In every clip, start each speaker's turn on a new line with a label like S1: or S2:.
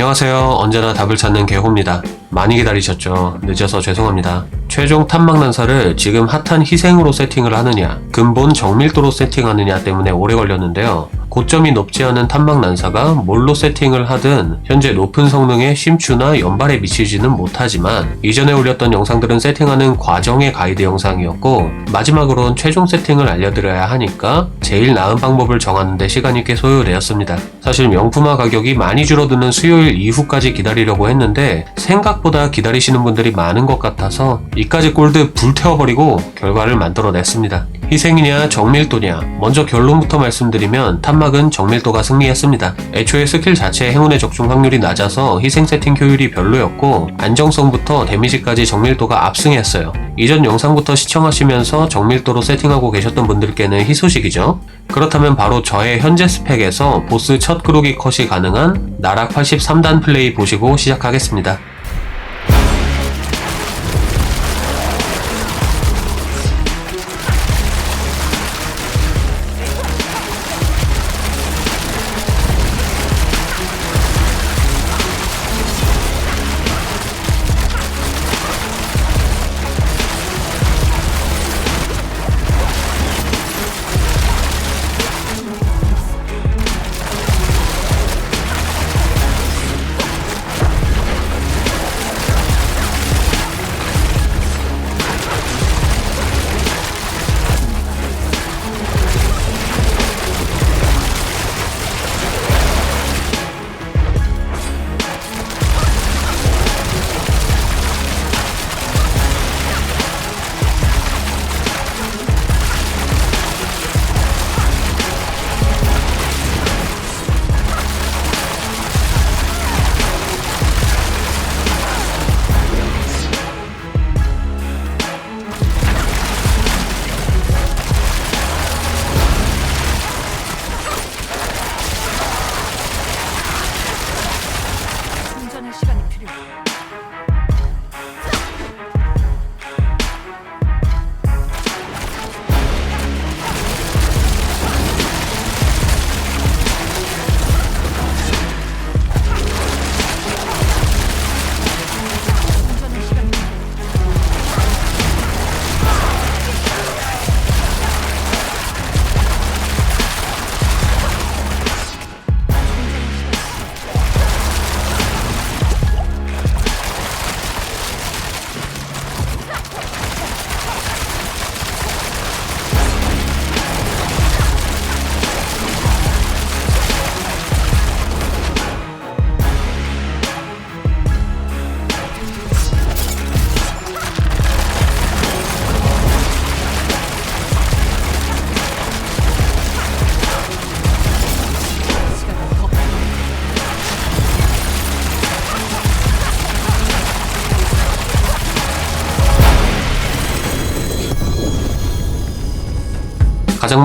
S1: 안녕하세요. 언제나 답을 찾는 개호입니다. 많이 기다리셨죠? 늦어서 죄송합니다. 최종 탐막 난사를 지금 핫한 희생으로 세팅을 하느냐, 근본 정밀도로 세팅하느냐 때문에 오래 걸렸는데요. 고점이 높지 않은 탐막 난사가 뭘로 세팅을 하든 현재 높은 성능의 심추나 연발에 미치지는 못하지만 이전에 올렸던 영상들은 세팅하는 과정의 가이드 영상이었고 마지막으론 최종 세팅을 알려드려야 하니까 제일 나은 방법을 정하는데 시간이 꽤 소요되었습니다. 사실 명품화 가격이 많이 줄어드는 수요일 이후까지 기다리려고 했는데 생각보다 기다리시는 분들이 많은 것 같아서 이까지 골드 불태워버리고 결과를 만들어냈습니다. 희생이냐 정밀도냐 먼저 결론부터 말씀드리면 탐막은 정밀도가 승리했습니다. 애초에 스킬 자체의 행운의 적중 확률이 낮아서 희생 세팅 효율이 별로였고 안정성부터 데미지까지 정밀도가 압승했어요. 이전 영상부터 시청하시면서 정밀도로 세팅하고 계셨던 분들께는 희소식이죠. 그렇다면 바로 저의 현재 스펙에서 보스 첫 그로기 컷이 가능한 나락 83단 플레이 보시고 시작하겠습니다.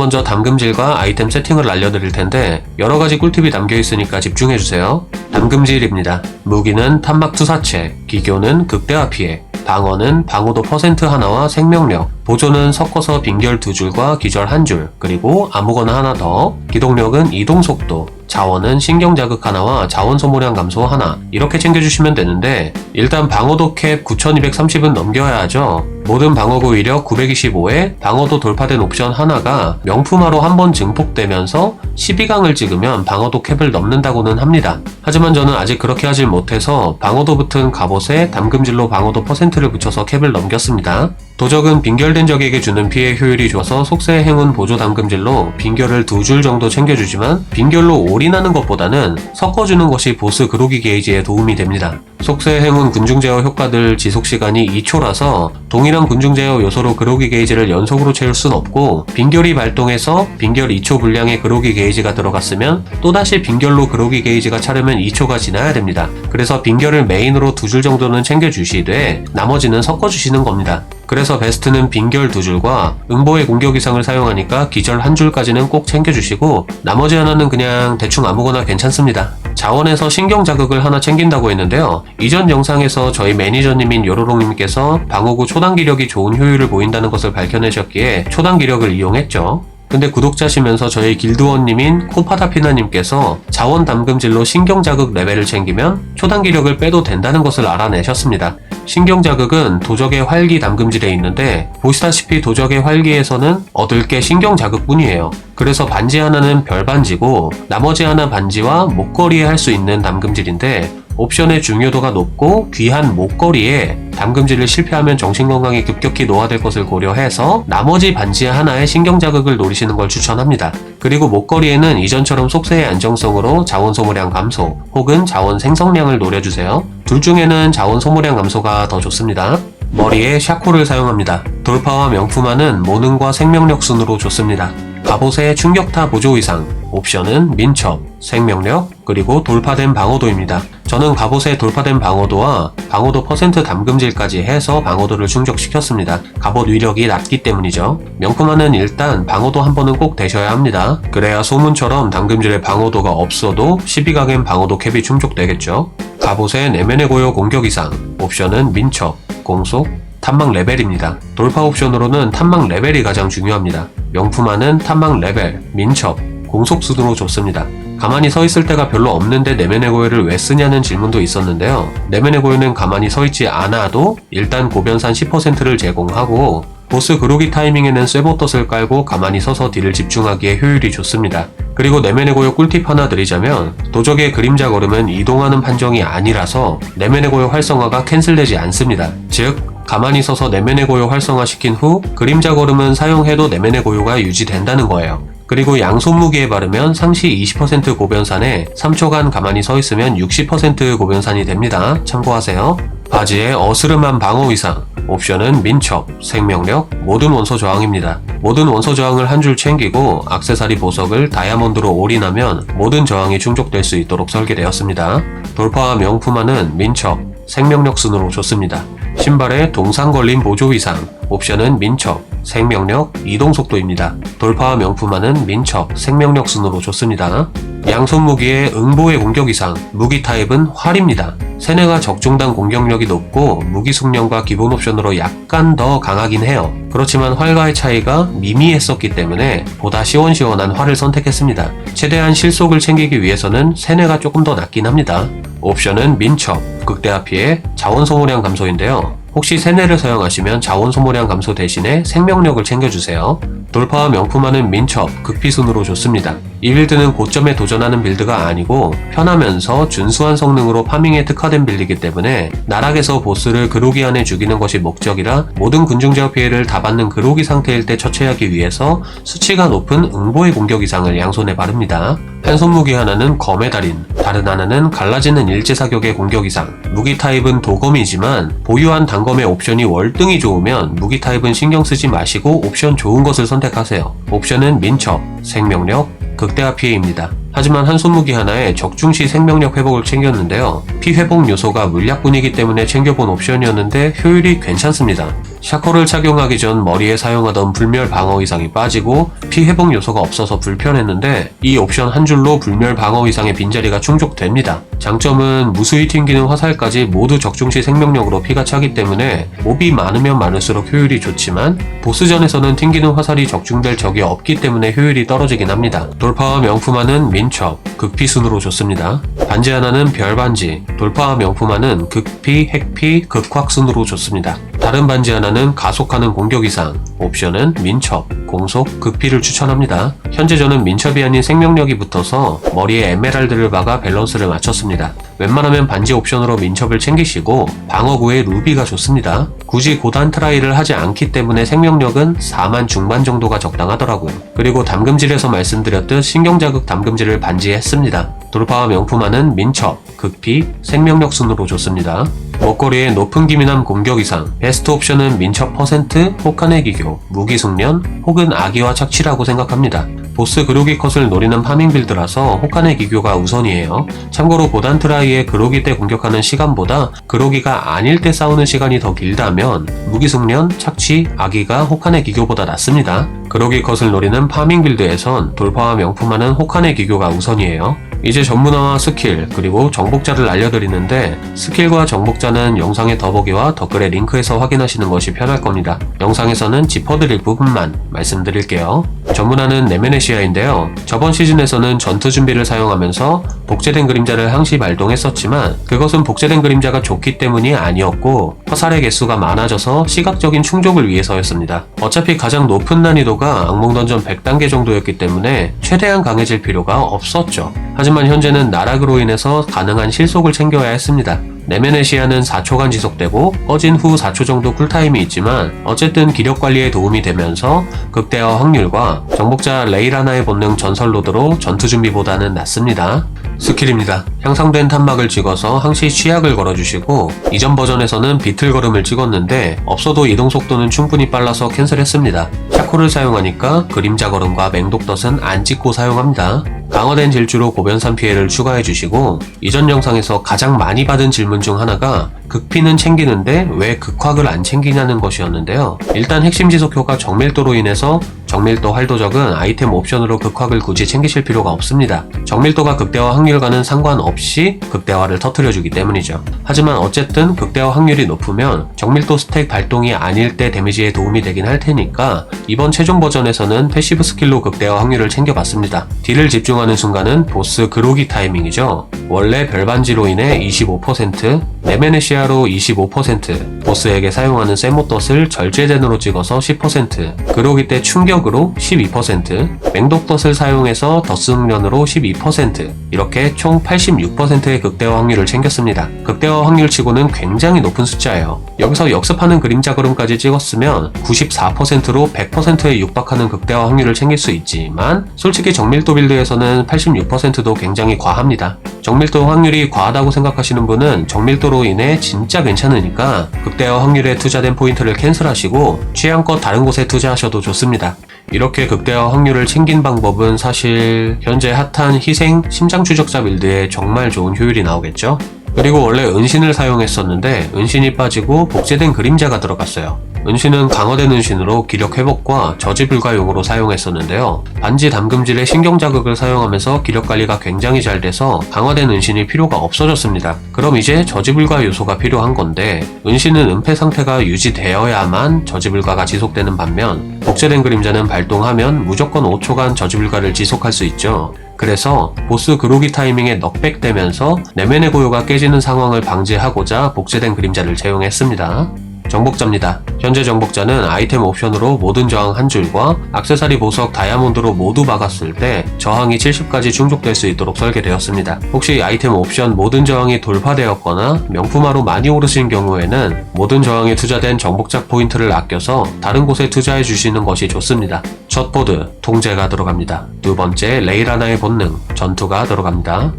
S1: 먼저 담금질과 아이템 세팅을 알려드릴 텐데 여러 가지 꿀팁이 담겨 있으니까 집중해 주세요. 담금질입니다. 무기는 탐막 투사체, 기교는 극대화 피해, 방어는 방어도 퍼센트 하나와 생명력, 보조는 섞어서 빙결 두 줄과 기절 한 줄, 그리고 아무거나 하나 더, 기동력은 이동 속도, 자원은 신경 자극 하나와 자원 소모량 감소 하나 이렇게 챙겨주시면 되는데 일단 방어도 캡 9230은 넘겨야 하죠. 모든 방어구 위력 925에 방어도 돌파된 옵션 하나가 명품화로 한 번 증폭되면서 12강을 찍으면 방어도 캡을 넘는다고는 합니다. 하지만 저는 아직 그렇게 하질 못해서 방어도 붙은 갑옷에 담금질로 방어도 퍼센트를 붙여서 캡을 넘겼습니다. 도적은 빙결된 적에게 주는 피해 효율이 좋아서 속세 행운 보조 담금질로 빙결을 두 줄 정도 챙겨주지만 빙결로 올인하는 것보다는 섞어주는 것이 보스 그로기 게이지에 도움이 됩니다. 속세 행운 군중 제어 효과들 지속 시간이 2초라서 동일한 군중 제어 요소로 그로기 게이지를 연속으로 채울 순 없고 빙결이 발동해서 빙결 2초 분량의 그로기 게이지가 들어갔으면 또다시 빙결로 그로기 게이지가 차려면 2초가 지나야 됩니다. 그래서 빙결을 메인으로 두 줄 정도는 챙겨주시되 나머지는 섞어주시는 겁니다. 그래서 베스트는 빙결 두 줄과 응보의 공격 이상을 사용하니까 기절 한 줄까지는 꼭 챙겨주시고 나머지 하나는 그냥 대충 아무거나 괜찮습니다. 자원에서 신경 자극을 하나 챙긴다고 했는데요. 이전 영상에서 저희 매니저님인 요로롱님께서 방어구 초단 기력이 좋은 효율을 보인다는 것을 밝혀내셨기에 초단 기력을 이용했죠. 근데 구독자시면서 저희 길드원님인 코파다피나님께서 자원 담금질로 신경자극 레벨을 챙기면 초단기력을 빼도 된다는 것을 알아내셨습니다. 신경자극은 도적의 활기 담금질에 있는데 보시다시피 도적의 활기에서는 얻을 게 신경자극뿐이에요. 그래서 반지 하나는 별반지고 나머지 하나 반지와 목걸이에 할 수 있는 담금질인데 옵션의 중요도가 높고 귀한 목걸이에 담금질을 실패하면 정신건강이 급격히 노화될 것을 고려해서 나머지 반지 하나에 신경자극을 노리시는 걸 추천합니다. 그리고 목걸이에는 이전처럼 속세의 안정성으로 자원 소모량 감소 혹은 자원 생성량을 노려주세요. 둘 중에는 자원 소모량 감소가 더 좋습니다. 머리에 샤코를 사용합니다. 돌파와 명품화는 모능과 생명력 순으로 좋습니다. 갑옷의 충격타 보조 이상, 옵션은 민첩, 생명력, 그리고 돌파된 방어도입니다. 저는 갑옷의 돌파된 방어도와 방어도 퍼센트 담금질까지 해서 방어도를 충족시켰습니다. 갑옷 위력이 낮기 때문이죠. 명품화는 일단 방어도 한 번은 꼭 되셔야 합니다. 그래야 소문처럼 담금질의 방어도가 없어도 12각엔 방어도 캡이 충족되겠죠. 갑옷의 내면의 고요 공격 이상, 옵션은 민첩, 공속, 탐망 레벨입니다. 돌파 옵션으로는 탐망 레벨이 가장 중요합니다. 명품화는 탐망 레벨, 민첩, 공속 순으로 좋습니다. 가만히 서 있을 때가 별로 없는데 내면의 고요를 왜 쓰냐는 질문도 있었는데요. 내면의 고요는 가만히 서 있지 않아도 일단 고변산 10%를 제공하고 보스 그로기 타이밍에는 쇠보덫을 깔고 가만히 서서 딜을 집중하기에 효율이 좋습니다. 그리고 내면의 고요 꿀팁 하나 드리자면 도적의 그림자 걸음은 이동하는 판정이 아니라서 내면의 고요 활성화가 캔슬되지 않습니다. 즉 가만히 서서 내면의 고요 활성화시킨 후 그림자 걸음은 사용해도 내면의 고요가 유지된다는 거예요. 그리고 양손무기에 바르면 상시 20% 고변산에 3초간 가만히 서 있으면 60% 고변산이 됩니다. 참고하세요. 바지에 어스름한 방어 위상, 옵션은 민첩, 생명력, 모든 원소 저항입니다. 모든 원소 저항을 한 줄 챙기고 악세사리 보석을 다이아몬드로 올인하면 모든 저항이 충족될 수 있도록 설계되었습니다. 돌파와 명품화는 민첩, 생명력 순으로 좋습니다. 신발에 동상 걸린 보조 이상, 옵션은 민첩, 생명력, 이동 속도입니다. 돌파와 명품화는 민첩, 생명력 순으로 좋습니다. 양손 무기에 응보의 공격 이상, 무기 타입은 활입니다. 세네가 적중당 공격력이 높고 무기 숙련과 기본 옵션으로 약간 더 강하긴 해요. 그렇지만 활과의 차이가 미미했었기 때문에 보다 시원시원한 활을 선택했습니다. 최대한 실속을 챙기기 위해서는 세네가 조금 더 낫긴 합니다. 옵션은 민첩, 극대화 피해, 자원 소모량 감소인데요. 혹시 세네를 사용하시면 자원 소모량 감소 대신에 생명력을 챙겨주세요. 돌파와 명품화는 민첩, 극피순으로 좋습니다. 이 빌드는 고점에 도전하는 빌드가 아니고 편하면서 준수한 성능으로 파밍에 특화된 빌드이기 때문에 나락에서 보스를 그로기 안에 죽이는 것이 목적이라 모든 군중제어 피해를 다 받는 그로기 상태일 때 처치하기 위해서 수치가 높은 응보의 공격 이상을 양손에 바릅니다. 한손 무기 하나는 검의 달인, 다른 하나는 갈라지는 일제 사격의 공격 이상. 무기 타입은 도검이지만 보유한 단검의 옵션이 월등히 좋으면 무기 타입은 신경 쓰지 마시고 옵션 좋은 것을 선택하세요. 옵션은 민첩, 생명력, 극대화 피해입니다. 하지만 한 손무기 하나에 적중시 생명력 회복을 챙겼는데요. 피 회복 요소가 물약뿐이기 때문에 챙겨본 옵션이었는데 효율이 괜찮습니다. 샤코를 착용하기 전 머리에 사용하던 불멸 방어 이상이 빠지고 피 회복 요소가 없어서 불편했는데 이 옵션 한 줄로 불멸 방어 이상의 빈자리가 충족됩니다. 장점은 무수히 튕기는 화살까지 모두 적중시 생명력으로 피가 차기 때문에 몹이 많으면 많을수록 효율이 좋지만 보스전에서는 튕기는 화살이 적중될 적이 없기 때문에 효율이 떨어지긴 합니다. 돌파와 명품화는 민 첩, 극피 순으로 좋습니다. 반지 하나는 별반지, 돌파와 명품화는 극피, 핵피, 극확 순으로 좋습니다. 다른 반지 하나는 가속하는 공격 이상, 옵션은 민첩, 공속, 극피를 추천합니다. 현재 저는 민첩이 아닌 생명력이 붙어서 머리에 에메랄드를 박아 밸런스를 맞췄습니다. 웬만하면 반지 옵션으로 민첩을 챙기시고 방어구에 루비가 좋습니다. 굳이 고단 트라이를 하지 않기 때문에 생명력은 4만 중반 정도가 적당하더라고요. 그리고 담금질에서 말씀드렸듯 신경자극 담금질을 반지에 했습니다. 돌파와 명품화는 민첩, 극피, 생명력 순으로 좋습니다. 목걸이에 높은 기민함 공격 이상, 베스트 옵션은 민첩 퍼센트, 혹한의 기교, 무기 숙련, 혹은 아기와 착취라고 생각합니다. 보스 그로기 컷을 노리는 파밍 빌드라서 혹한의 기교가 우선이에요. 참고로 고단 트라이에 그로기 때 공격하는 시간보다 그로기가 아닐 때 싸우는 시간이 더 길다 면 무기 숙련, 착취, 아기가 혹한의 기교보다 낫습니다. 그로기 컷을 노리는 파밍 빌드에선 돌파와 명품화는 혹한의 기교가 우선이에요. 이제 전문화와 스킬 그리고 정복자를 알려드리는데 스킬과 정복자는 영상의 더보기와 댓글의 링크에서 확인하시는 것이 편할 겁니다. 영상에서는 짚어드릴 부분만 말씀드릴게요. 전문화는 네메네시아인데요. 저번 시즌에서는 전투 준비를 사용하면서 복제된 그림자를 항시 발동했었지만 그것은 복제된 그림자가 좋기 때문이 아니었고 화살의 개수가 많아져서 시각적인 충족을 위해서였습니다. 어차피 가장 높은 난이도가 악몽 던전 100단계 정도였기 때문에 최대한 강해질 필요가 없었죠. 하지만 현재는 나락으로 인해서 가능한 실속을 챙겨야 했습니다. 네메네시아는 4초간 지속되고 꺼진 후 4초 정도 쿨타임이 있지만 어쨌든 기력 관리에 도움이 되면서 극대화 확률과 정복자 레이라나의 본능 전설 로드로 전투 준비보다는 낫습니다. 스킬입니다. 향상된 탄막을 찍어서 항시 취약을 걸어주시고 이전 버전에서는 비틀 걸음을 찍었는데 없어도 이동 속도는 충분히 빨라서 캔슬했습니다. 샤코를 사용하니까 그림자 걸음과 맹독덫은 안 찍고 사용합니다. 강화된 질주로 고변산 피해를 추가해 주시고 이전 영상에서 가장 많이 받은 질문 중 하나가 극피는 챙기는데 왜 극확을 안 챙기냐는 것이었는데요. 일단 핵심 지속 효과 정밀도로 인해서 정밀도 활도적은 아이템 옵션으로 극확을 굳이 챙기실 필요가 없습니다. 정밀도가 극대화 확률과는 상관없이 극대화를 터트려주기 때문이죠. 하지만 어쨌든 극대화 확률이 높으면 정밀도 스택 발동이 아닐 때 데미지에 도움이 되긴 할 테니까 이번 최종 버전에서는 패시브 스킬로 극대화 확률을 챙겨봤습니다. 딜을 집중하는 순간은 보스 그로기 타이밍이죠. 원래 별반지로 인해 25%, 네메네시아로 25%, 보스에게 사용하는 세모덫을 절제된으로 찍어서 10%, 그로기 때 충격으로 12%, 맹독덫을 사용해서 덫 흥련으로 12%, 이렇게 총 86%의 극대화 확률을 챙겼습니다. 극대화 확률치고는 굉장히 높은 숫자예요. 여기서 역습하는 그림자 걸음까지 찍었으면 94%로 100%에 육박하는 극대화 확률을 챙길 수 있지만 솔직히 정밀도 빌드에서는 86%도 굉장히 과합니다. 정밀도 확률이 과하다고 생각하시는 분은 정밀도로 인해 진짜 괜찮으니까 극대화 확률에 투자된 포인트를 캔슬하시고 취향껏 다른 곳에 투자하셔도 좋습니다. 이렇게 극대화 확률을 챙긴 방법은 사실 현재 핫한 희생 심장 추적자 빌드에 정말 좋은 효율이 나오겠죠? 그리고 원래 은신을 사용했었는데 은신이 빠지고 복제된 그림자가 들어갔어요. 은신은 강화된 은신으로 기력 회복과 저지 불가용으로 사용했었는데요. 반지 담금질의 신경 자극을 사용하면서 기력 관리가 굉장히 잘 돼서 강화된 은신이 필요가 없어졌습니다. 그럼 이제 저지 불가 요소가 필요한 건데 은신은 은폐 상태가 유지되어야만 저지 불가가 지속되는 반면 복제된 그림자는 발동하면 무조건 5초간 저지 불가를 지속할 수 있죠. 그래서 보스 그로기 타이밍에 넉백되면서 내면의 고요가 깨지는 상황을 방지하고자 복제된 그림자를 채용했습니다. 정복자입니다. 현재 정복자는 아이템 옵션으로 모든 저항 한 줄과 악세사리 보석 다이아몬드로 모두 박았을 때 저항이 70까지 충족될 수 있도록 설계되었습니다. 혹시 아이템 옵션 모든 저항이 돌파되었거나 명품화로 많이 오르신 경우에는 모든 저항에 투자된 정복자 포인트를 아껴서 다른 곳에 투자해 주시는 것이 좋습니다. 첫 보드 통제가 들어갑니다. 두 번째 레이라나의 본능 전투가 들어갑니다.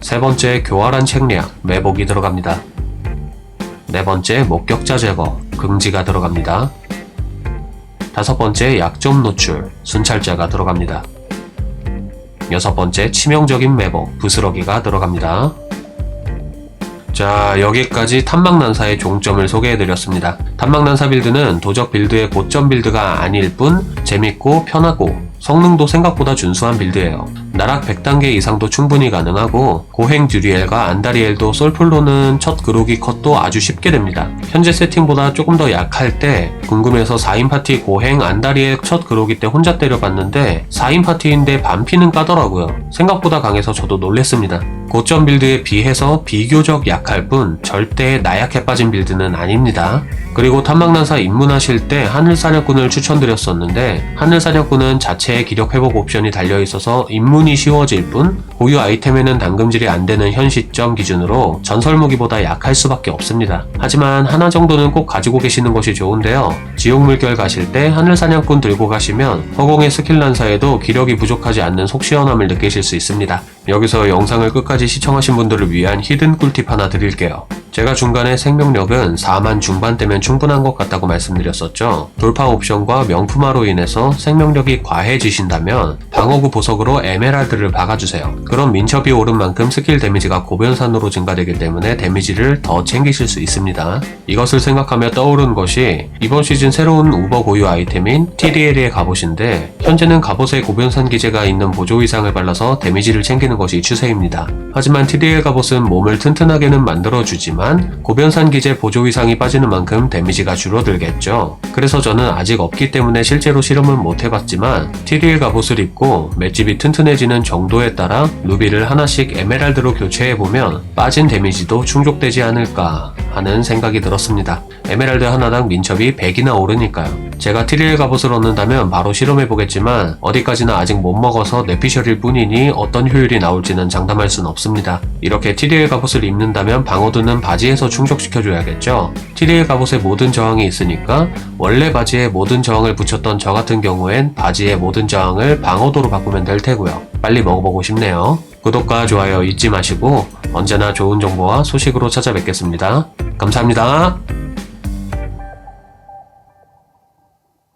S1: 세 번째 교활한 책략 매복이 들어갑니다. 네 번째 목격자 제거 금지가 들어갑니다. 다섯 번째 약점 노출 순찰자가 들어갑니다. 여섯 번째 치명적인 매복 부스러기가 들어갑니다. 자 여기까지 탐막난사의 종점을 소개해드렸습니다. 탐막난사 빌드는 도적 빌드의 고점 빌드가 아닐 뿐 재밌고 편하고 성능도 생각보다 준수한 빌드예요. 나락 100단계 이상도 충분히 가능하고 고행 듀리엘과 안다리엘도 솔플로는 첫 그로기 컷도 아주 쉽게 됩니다. 현재 세팅보다 조금 더 약할 때 궁금해서 4인 파티 고행 안다리엘 첫 그로기 때 혼자 때려봤는데 4인 파티인데 반피는 까더라고요. 생각보다 강해서 저도 놀랬습니다. 고점 빌드에 비해서 비교적 약할 뿐 절대 나약해 빠진 빌드는 아닙니다. 그리고 탐막난사 입문하실 때 하늘사냥꾼을 추천드렸었는데 하늘사냥꾼은 자체의 기력 회복 옵션이 달려있어서 입문이 쉬워질 뿐 고유 아이템에는 당금질이 안 되는 현 시점 기준으로 전설 무기보다 약할 수밖에 없습니다. 하지만 하나 정도는 꼭 가지고 계시는 것이 좋은데요. 지옥 물결 가실 때 하늘사냥꾼 들고 가시면 허공의 스킬 난사에도 기력이 부족하지 않는 속 시원함을 느끼실 수 있습니다. 여기서 영상을 끝까지 시청하신 분들을 위한 히든 꿀팁 하나 드릴게요. 제가 중간에 생명력은 4만 중반대면 충분한 것 같다고 말씀드렸었죠. 돌파 옵션과 명품화로 인해서 생명력이 과해지신다면 방어구 보석으로 에메랄드를 박아주세요. 그럼 민첩이 오른 만큼 스킬 데미지가 고변산으로 증가되기 때문에 데미지를 더 챙기실 수 있습니다. 이것을 생각하며 떠오른 것이 이번 시즌 새로운 우버 고유 아이템인 TDL의 갑옷인데 현재는 갑옷에 고변산 기제가 있는 보조 이상을 발라서 데미지를 챙기는 것이 추세입니다. 하지만 TDL 갑옷은 몸을 튼튼하게는 만들어주지만 고변산 기제 보조 이상이 빠지는 만큼 데미지가 줄어들겠죠. 그래서 저는 아직 없기 때문에 실제로 실험은 못 해봤지만 TDL 갑옷을 입고 맷집이 튼튼해지는 정도에 따라 루비를 하나씩 에메랄드로 교체해보면 빠진 데미지도 충족되지 않을까 하는 생각이 들었습니다. 에메랄드 하나당 민첩이 100이나 오르니까요. 제가 TDL 갑옷을 얻는다면 바로 실험해보겠지만 어디까지나 아직 못 먹어서 내피셜일 뿐이니 어떤 효율이 나올지는 장담할 순 없습니다. 이렇게 TDL 갑옷을 입는다면 방어도는 바지에서 충족시켜줘야겠죠. TDL 갑옷에 모든 저항이 있으니까 원래 바지에 모든 저항을 붙였던 저 같은 경우엔 바지의 모든 저항을 방어도로 바꾸면 될 테고요. 빨리 먹어보고 싶네요. 구독과 좋아요 잊지 마시고 언제나 좋은 정보와 소식으로 찾아뵙겠습니다. 감사합니다.